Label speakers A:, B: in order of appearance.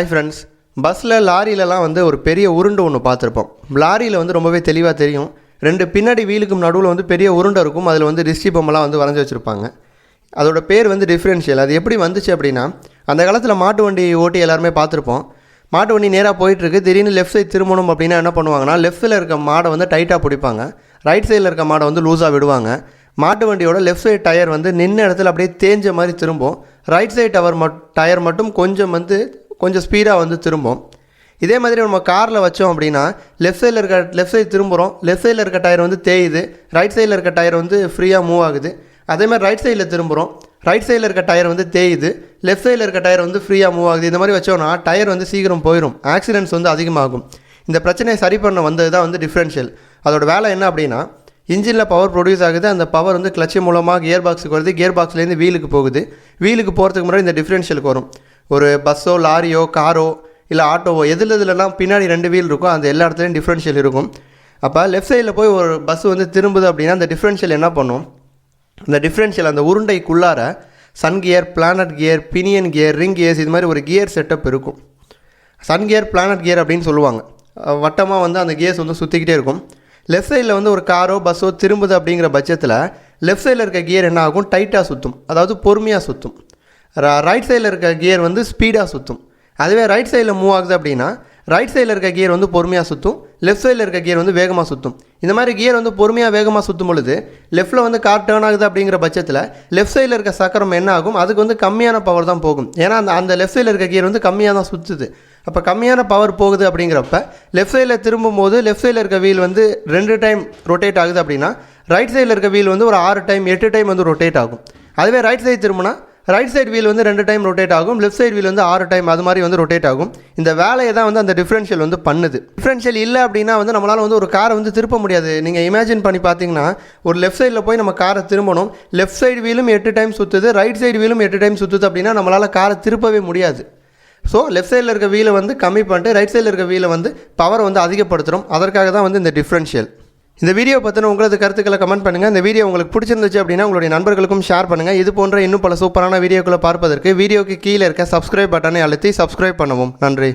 A: Hi friends பஸ்ஸில் லாரியிலலாம் வந்து ஒரு பெரிய உருண்டை ஒன்று பார்த்துருப்போம். லாரியில் வந்து ரொம்பவே தெளிவாக தெரியும். ரெண்டு பின்னாடி வீலுக்கும் நடுவில் வந்து பெரிய உருண்டை இருக்கும். அதில் வந்து டிஸ்டி பொம்மெல்லாம் வந்து வரைஞ்சி வச்சுருப்பாங்க. அதோட பேர் வந்து டிஃப்ரென்ஷியல் அது எப்படி வந்துச்சு அப்படின்னா அந்த காலத்தில் மாட்டு வண்டி ஓட்டி எல்லாருமே பார்த்துருப்போம். மாட்டு வண்டி நேராக போயிட்டுருக்கு. திடீர்னு லெஃப்ட் சைடு திரும்பணும் அப்படின்னா என்ன பண்ணுவாங்கன்னா லெஃப்ட்டில் இருக்க மாடை வந்து டைட்டாக பிடிப்பாங்க. ரைட் சைடில் இருக்க மாடை வந்து லூஸாக விடுவாங்க. மாட்டு வண்டியோட லெஃப்ட் சைடு டயர் வந்து நின்ன இடத்துல அப்படியே தேஞ்ச மாதிரி திரும்பும். Right side tower mud tyre மட்டும் கொஞ்சம் வந்து கொஞ்சம் ஸ்பீடாக வந்து திரும்பும். இதே மாதிரி நம்ம காரில் வச்சோம் அப்படின்னா லெஃப்ட் சைடில் இருக்க லெஃப்ட் சைடு திரும்புகிறோம் லெஃப்ட் சைடில் இருக்க டயர் வந்து தேயுது. ரைட் சைடில் இருக்க டயர் வந்து ஃப்ரீயாக மூவ் ஆகுது. அதே மாதிரி ரைட் சைடில் திரும்புகிறோம் ரைட் சைடில் இருக்க டயர் வந்து தேயுது. லெஃப்ட் சைடில் இருக்க டயர் வந்து ஃப்ரீயாக மூவ் ஆகுது. இந்த மாதிரி வச்சோம்னா டயர் வந்து சீக்கிரம் போயிடும் ஆக்சிடென்ட்ஸ் வந்து அதிகமாகும். இந்த பிரச்சனையை சரி பண்ண வந்தது தான் வந்து டிஃப்ரென்ஷியல் அதோட வேலை என்ன அப்படின்னா இன்ஜினில் பவர் ப்ரொடியூஸ் ஆகுது. அந்த பவர் வந்து கிளச்சு மூலமாக கியர் பாக்ஸுக்கு வருது. கியர் பாக்ஸ்லேருந்து வீலுக்கு போகுது. வீலுக்கு போகிறதுக்கு முன்னாடி இந்த டிஃப்ரென்ஷியலுக்கு வரும். ஒரு பஸ்ஸோ லாரியோ காரோ இல்லை ஆட்டோவோ எதில் எதுலலாம் பின்னாடி ரெண்டு வீல் இருக்கும் அந்த எல்லா இடத்துலையும் டிஃப்ரென்ஷியல் இருக்கும். அப்போ லெஃப்ட் சைடில் போய் ஒரு பஸ் வந்து திரும்புது அப்படின்னா அந்த டிஃப்ரென்ஷியல் என்ன பண்ணும்? அந்த டிஃப்ரென்ஷியல் அந்த உருண்டைக்குள்ளார sun gear planet gear pinion gear ring gears இது மாதிரி ஒரு கியர் செட்டப் இருக்கும். சன் கியர் பிளானட் கியர் அப்படின்னு சொல்லுவாங்க. வட்டமாக வந்து அந்த கியர்ஸ் வந்து சுற்றிக்கிட்டே இருக்கும். லெஃப்ட் சைடில் வந்து ஒரு காரோ பஸ்ஸோ திரும்புது அப்படிங்கிற பட்சத்தில் லெஃப்ட் சைடில் இருக்க கியர் என்ன ஆகும்? டைட்டாக சுற்றும் அதாவது பொறுமையாக சுற்றும் ரைட் சைடில் இருக்க கியர் வந்து ஸ்பீடாக சுற்றும் அதுவே ரைட் சைடில் மூவ் ஆகுது அப்படின்னா ரைட் சைடில் இருக்க கியர் வந்து பொறுமையாக சுற்றும் லெஃப்ட் சைடில் இருக்க கியர் வந்து வேகமாக சுற்றும் இந்த மாதிரி கியர் வந்து பொறுமையாக வேகமாக சுற்றும் பொழுது லெஃப்ட்டில் வந்து கார் டேர்ன் ஆகுது அப்படிங்கிற பட்சத்தில் லெஃப்ட் சைடில் இருக்க சக்கரம் என்ன ஆகும்? அதுக்கு வந்து கம்மியான பவர் தான் போகும். ஏன்னா அந்த அந்த லெஃப்ட் சைடில் இருக்க கியர் வந்து கம்மியாக தான் சுற்றுது அப்போ கம்மியான பவர் போகுது அப்படிங்கிறப்ப லெஃப்ட் சைடில் திரும்பும் போது லெஃப்ட் சைடில் இருக்க வீல் வந்து ரெண்டு டைம் ரொட்டேட் ஆகுது அப்படின்னா ரைட் சைடில் இருக்க வீல் வந்து ஒரு ஆறு டைம் எட்டு டைம் வந்து ரொட்டேட் ஆகும். அதுவே ரைட் சைடு திரும்பினா ரைட் சைடு வீல் வந்து ரெண்டு டைம் ரொட்டேட் ஆகும். லெஃப்ட் சைடு வீல் வந்து ஆறு டைம் அது மாதிரி வந்து ரொட்டேட் ஆகும். இந்த வேலையை தான் வந்து அந்த டிஃப்ரென்ஷியல் வந்து பண்ணுது. டிஃப்ரென்ஷியல் இல்லை அப்படின்னா வந்து நம்மளால் வந்து ஒரு காரை வந்து திருப்ப முடியாது. நீங்கள் இமேஜின் பண்ணி பார்த்தீங்கன்னா ஒரு லெஃப்ட் சைடில் போய் நம்ம காரை திரும்பணும். லெஃப்ட் சைடு வீலும் எட்டு டைம் சுற்றுது ரைட் சைடு வீலும் எட்டு டைம் சுற்றுது அப்படின்னா நம்மளால் காரை திருப்பவே முடியாது. ஸோ லெஃப்ட் சைடில் இருக்க வீலை வந்து கம்மி பண்ணிட்டு ரைட் சைடில் இருக்க வீலை வந்து பவரை வந்து அதிகப்படுத்துகிறோம் அதற்காக தான் வந்து இந்த டிஃப்ரென்ஷியல் இந்த வீடியோ பற்றின உங்களது கருத்துக்களை கமெண்ட் பண்ணுங்கள் இந்த வீடியோ உங்களுக்கு பிடிச்சிருந்துச்சு அப்படின்னா உங்களுடைய நண்பர்களுக்கும் ஷேர் பண்ணுங்கள் இது போன்ற இன்னும் பல சூப்பரான வீடியோக்களை பார்ப்பதற்கு வீடியோக்கு கீழே இருக்க சப்ஸ்கிரைப் பட்டனை அழுத்தி சப்ஸ்கிரைப் பண்ணவும். நன்றி.